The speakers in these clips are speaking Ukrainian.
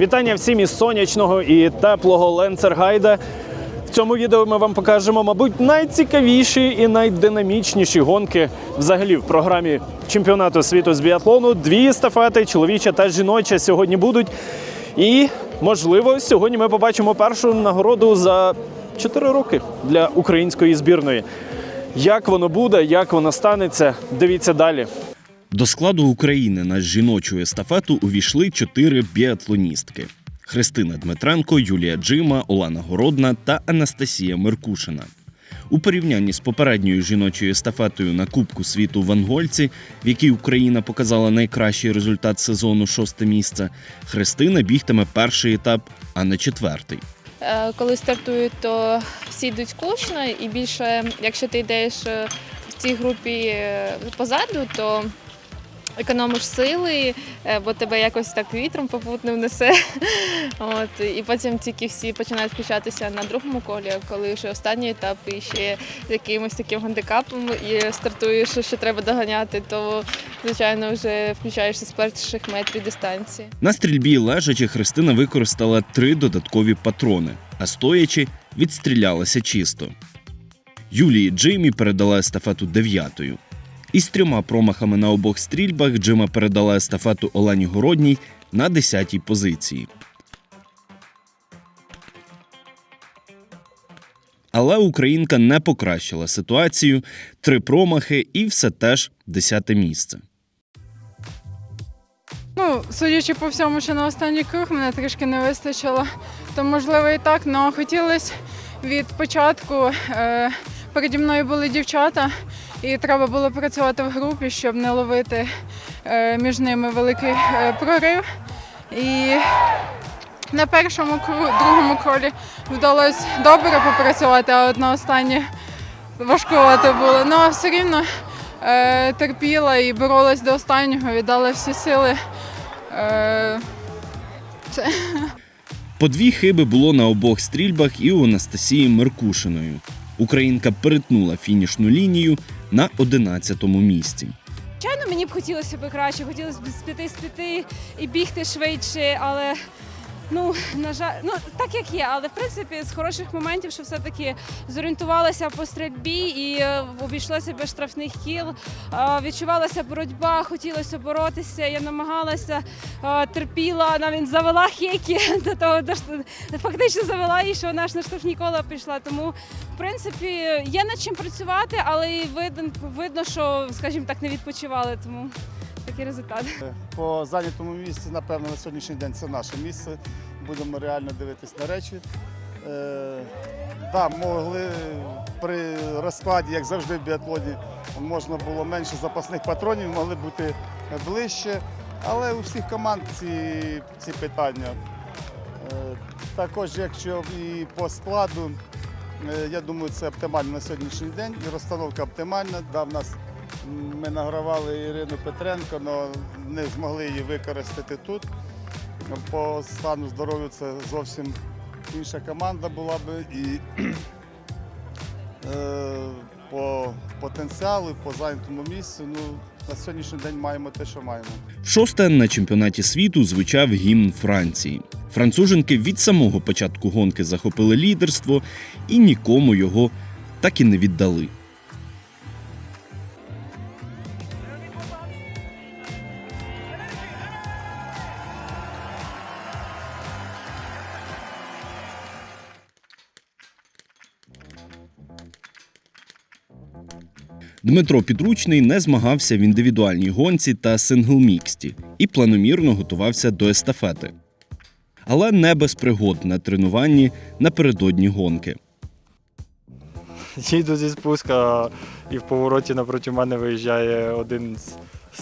Вітання всім із сонячного і теплого Ленцергайда. В цьому відео ми вам покажемо, мабуть, найцікавіші і найдинамічніші гонки взагалі в програмі чемпіонату світу з біатлону. Дві естафети, чоловіча та жіноча, сьогодні будуть. І, можливо, сьогодні ми побачимо першу нагороду за 4 роки для української збірної. Як воно буде, як воно станеться, дивіться далі. До складу України на жіночу естафету увійшли чотири біатлоністки: Христина Дмитренко, Юлія Джима, Олена Городна та Анастасія Меркушина. У порівнянні з попередньою жіночою естафетою на Кубку світу в Ангольці, в якій Україна показала найкращий результат сезону шосте місце, Христина бігтиме перший етап, а не четвертий. Е, Коли стартують, то всі йдуть скучно, і більше, якщо ти йдеш е, в цій групі е, позаду, то економиш сили, е, бо тебе якось так вітром попутним несе. От, і потім тільки всі починають включатися на другому колі, коли вже останній етап і ще з якимось таким гандикапом і стартуєш, що треба доганяти, то звичайно вже включаєшся з перших метрів дистанції. На стрільбі лежачи Христина використала три додаткові патрони, а стоячи відстрілялася чисто. Юлії Джимі передала естафету дев'ятою. Із трьома промахами на обох стрільбах Джима передала естафету Олені Городній на десятій позиції. Але українка не покращила ситуацію, три промахи і все теж десяте місце. Ну, судячи по всьому, що на останній круг мене трішки не вистачило, то можливо і так, але хотілося від початку. Е, переді мною були дівчата, і треба було працювати в групі, щоб не ловити е, між ними великий е, прорив. І на першому другому колі вдалося добре попрацювати, а от на останнє важкувато було. Ну, а все рівно е, терпіла і боролась до останнього, віддала всі сили. Е, По дві хиби було на обох стрільбах і у Анастасії Меркушиною. Українка перетнула фінішну лінію на 11-му місці. Звичайно, мені б хотілося б краще, хотілося б з п'яти з п'яти і бігти швидше, але ну на жаль, ну так як є, але в принципі з хороших моментів, що все-таки зорієнтувалася по стрільбі і е, обійшлося без штрафних кіл. Е, відчувалася боротьба, хотілося боротися. Я намагалася, е, терпіла, навіть завела хеки до того, до фактично завела її, що вона ж на штрафні кола пішла. Тому в принципі, є над чим працювати, але і видно, видно, що, скажімо так, не відпочивали, тому такий результат. По зайнятому місці, напевно, на сьогоднішній день це наше місце. Будемо реально дивитись на речі. Е, да, могли при розкладі, як завжди в біатлоні, можна було менше запасних патронів, могли бути ближче. Але у всіх команд ці, ці питання. Е, також, якщо і по складу, е, я думаю, це оптимально на сьогоднішній день. І розстановка оптимальна. Да, в нас ми награвали Ірину Петренко, але не змогли її використати тут. По стану здоров'я це зовсім інша команда була би. І е, по потенціалу, по зайнятому місцю, ну, на сьогоднішній день маємо те, що маємо. Шосте на чемпіонаті світу звучав гімн Франції. Француженки від самого початку гонки захопили лідерство і нікому його так і не віддали. Дмитро Підручний не змагався в індивідуальній гонці та сингл-міксті і планомірно готувався до естафети. Але не без пригод на тренуванні напередодні гонки. Їду зі спуска і в повороті напроти мене виїжджає один з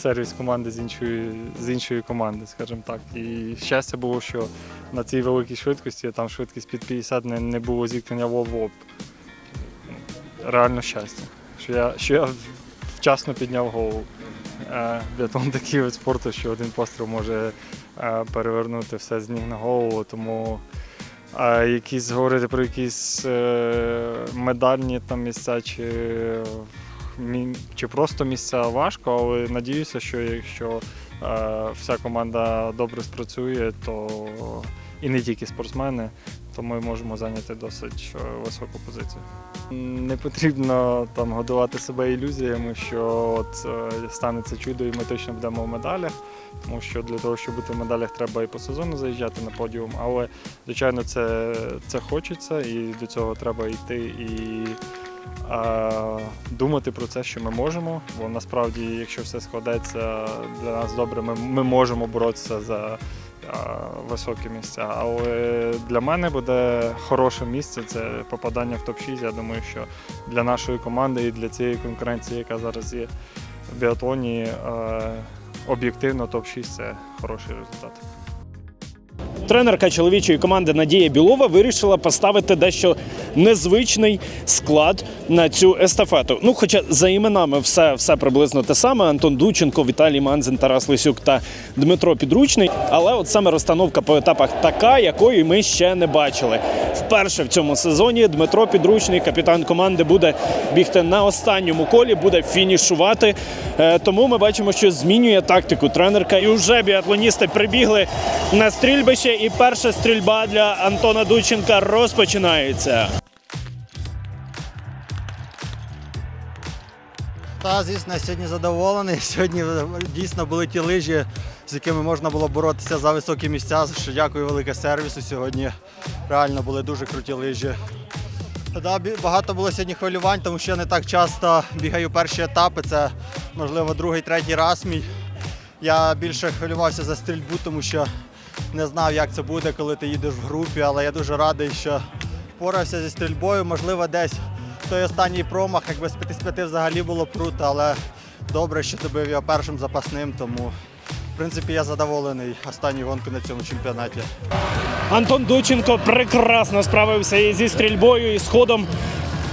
сервіс команди з іншої, з іншої команди, скажімо так. І щастя було, що на цій великій швидкості, там швидкість під 50, не, не було зіткнення в об Реально щастя, що я, що я вчасно підняв голову. Е, Біатлон такий вид спорту, що один постріл може е, перевернути все з ніг на голову, тому а якісь говорити про якісь е, медальні там місця чи, чи просто місця важко, але надіюся, що якщо е, вся команда добре спрацює, то і не тільки спортсмени, то ми можемо зайняти досить е, високу позицію. Не потрібно там годувати себе ілюзіями, що от е, станеться чудо і ми точно будемо в медалях. Тому що для того, щоб бути в медалях, треба і по сезону заїжджати на подіум. Але, звичайно, це, це хочеться і до цього треба йти і е, думати про це, що ми можемо. Бо насправді, якщо все складеться для нас добре, ми, ми можемо боротися за високі місця. Але для мене буде хороше місце це попадання в топ-6. Я думаю, що для нашої команди і для цієї конкуренції, яка зараз є в біатлоні, е, об'єктивно топ-6 це хороший результат. Тренерка чоловічої команди Надія Білова вирішила поставити дещо незвичний склад на цю естафету. Ну, хоча за іменами все, все приблизно те саме: Антон Дученко, Віталій Манзин, Тарас Лисюк та Дмитро Підручний. Але от саме розстановка по етапах така, якої ми ще не бачили. Вперше в цьому сезоні Дмитро Підручний, капітан команди, буде бігти на останньому колі, буде фінішувати. Е, Тому ми бачимо, що змінює тактику тренерка. І вже біатлоністи прибігли на стрільбище. І перша стрільба для Антона Дученка розпочинається. Та, звісно, я сьогодні задоволений. Сьогодні дійсно були ті лижі, з якими можна було боротися за високі місця. Що дякую велике сервісу. Сьогодні реально були дуже круті лижі. Да, багато було сьогодні хвилювань, тому що я не так часто бігаю перші етапи. Це, можливо, другий, третій раз мій. Я більше хвилювався за стрільбу, тому що не знав, як це буде, коли ти їдеш в групі, але я дуже радий, що впорався зі стрільбою. Можливо, десь той останній промах, якби з 5 з 5 взагалі було б круто, але добре, що добив його першим запасним, тому в принципі я задоволений останньою гонкою на цьому чемпіонаті. Антон Дученко прекрасно справився і зі стрільбою, і з ходом.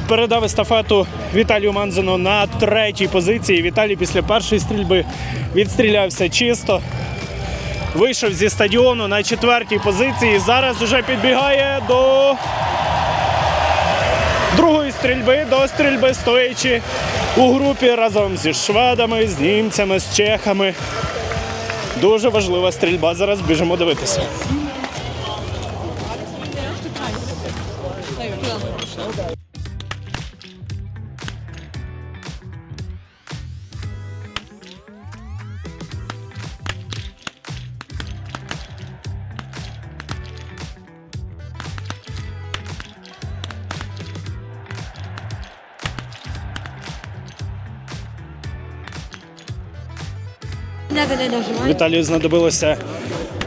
Передав естафету Віталію Манзину на третій позиції. Віталій після першої стрільби відстрілявся чисто. Вийшов зі стадіону на четвертій позиції. Зараз уже підбігає до другої стрільби, до стрільби стоячи у групі разом зі шведами, з німцями, з чехами. Дуже важлива стрільба. Зараз біжимо дивитися. Віталію знадобилося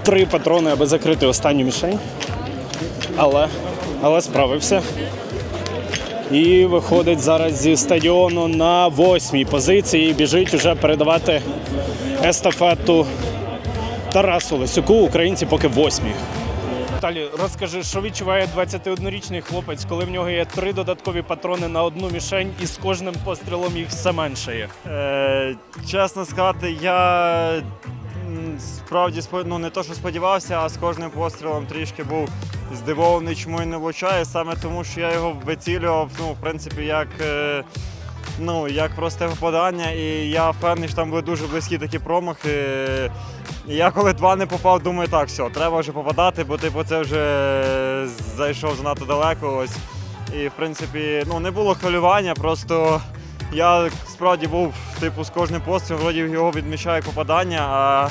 три патрони, аби закрити останню мішень. Але, але справився. І виходить зараз зі стадіону на восьмій позиції. Біжить уже передавати естафету Тарасу Лисюку. Українці поки восьмі. Віталій, розкажи, що відчуває 21-річний хлопець, коли в нього є три додаткові патрони на одну мішень, і з кожним пострілом їх все менше. Е, чесно сказати, я справді ну, не то, що сподівався, а з кожним пострілом трішки був здивований, чому він не влучає, саме тому, що я його вицілював, ну, в принципі, як, е, ну, як просте попадання, і я впевнений, що там були дуже близькі такі промахи. Я коли два не попав, думаю, так, все, треба вже попадати, бо типу, це вже зайшов занадто далеко. Ось. І в принципі, ну, не було хвилювання, просто я справді був типу з кожним пострілом, вроді його відмічаю попадання, а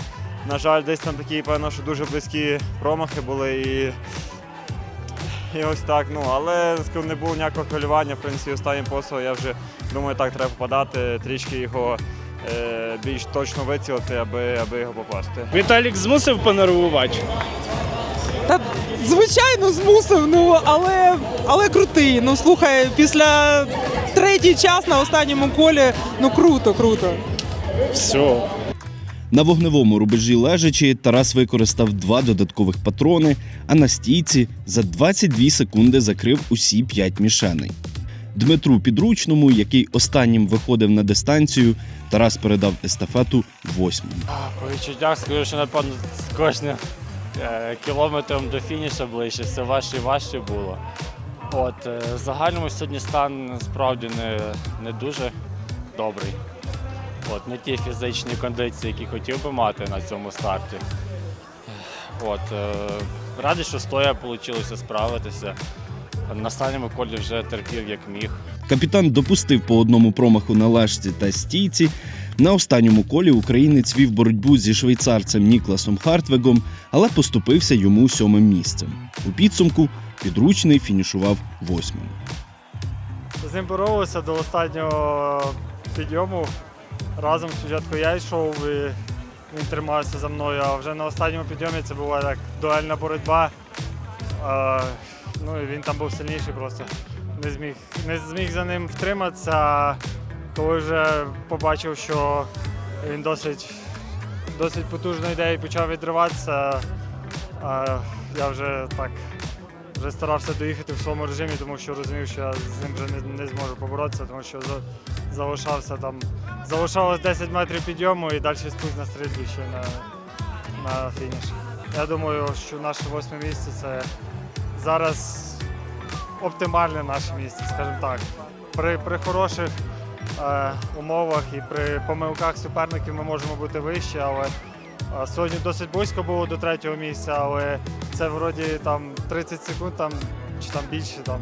на жаль, десь там такі, певно, що дуже близькі промахи були і. І ось так, ну але не було ніякого хвилювання. В принципі, останнім пострілом я вже думаю, так треба попадати, трішки його більш точно вицілити, аби, аби його попасти. Віталік змусив понервувати. Та звичайно змусив, ну але, але крутий. Ну слухай, після третій час на останньому колі, ну круто, круто. Все. На вогневому рубежі лежачи Тарас використав два додаткових патрони, а на стійці за 22 секунди закрив усі п'ять мішеней. Дмитру Підручному, який останнім виходив на дистанцію, Тарас передав естафету восьмому. По відчуттях скажу, що напевно з кожним е, кілометром до фінішу ближче все важче і важче було. От, е, в загальному сьогодні стан справді не, не дуже добрий. От, не ті фізичні кондиції, які хотів би мати на цьому старті. От, е, радий, що стоя вийшло справитися. На останньому колі вже терпів як міг. Капітан допустив по одному промаху на лежці та стійці. На останньому колі українець вів боротьбу зі швейцарцем Нікласом Хартвегом, але поступився йому сьомим місцем. У підсумку підручний фінішував восьмим. З ним боролися до останнього підйому. Разом спочатку я йшов і він тримався за мною, а вже на останньому підйомі це була так дуельна боротьба. Ну і він там був сильніший просто. Не зміг, не зміг за ним втриматися. Коли вже побачив, що він досить, досить потужно йде і почав відриватися, я вже так вже старався доїхати в своєму режимі, тому що розумів, що я з ним вже не, не зможу поборотися, тому що за- залишався там. Залишалось 10 метрів підйому і далі спуск на стрільбі ще на, на фініш. Я думаю, що наше восьме місце це зараз оптимальне наше місце, скажімо так. При, при хороших е, умовах і при помилках суперників ми можемо бути вище, але е, сьогодні досить близько було до третього місця, але це вроді там 30 секунд там, чи там більше. Там.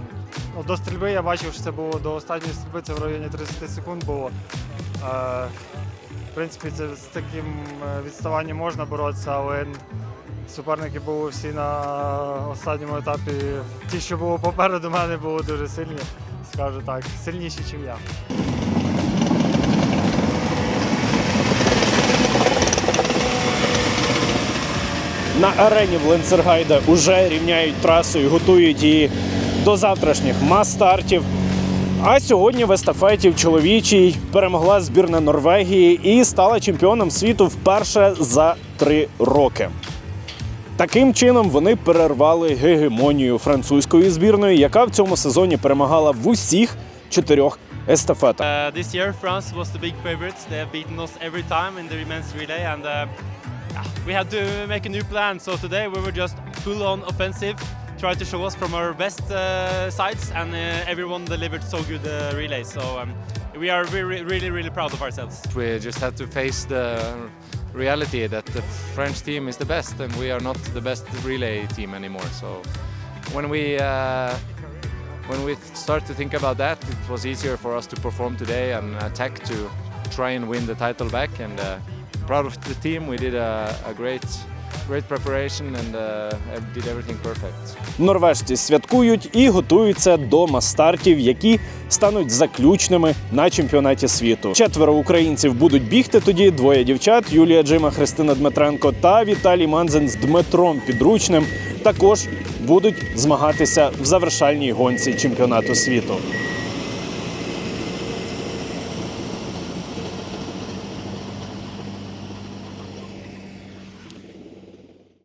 Ну, до стрільби я бачив, що це було до останньої стрільби, це в районі 30 секунд було. Е, в принципі, це, з таким е, відставанням можна боротися, але суперники були всі на останньому етапі. Ті, що було попереду мене, були дуже сильні, скажу так, сильніші, ніж я. На арені в Ленцергайда уже рівняють трасу і готують її до завтрашніх мас-стартів. А сьогодні в естафеті в чоловічій перемогла збірна Норвегії і стала чемпіоном світу вперше за три роки. Таким чином вони перервали гегемонію французької збірної, яка в цьому сезоні перемагала в усіх чотирьох естафетах. Uh, this year, France was the big favorites. They have beaten us every time in the immense relay, and uh, we had to make a new plan. So today we were just full on offensive, try to show us from our best uh, sides, and uh, everyone delivered so good uh, relays. So um, we are really, really, really proud of ourselves. We just had to face the reality that the French team is the best and we are not the best relay team anymore. So when we uh, when we start to think about that, it was easier for us to perform today and attack to try and win the title back. And uh, proud of the team. We did a, a great great preparation and uh, did everything perfect. Норвежці святкують і готуються до мас-стартів, які стануть заключними на чемпіонаті світу. Четверо українців будуть бігти тоді. Двоє дівчат Юлія Джима, Христина Дмитренко та Віталій Манзен з Дмитром Підручним також будуть змагатися в завершальній гонці чемпіонату світу.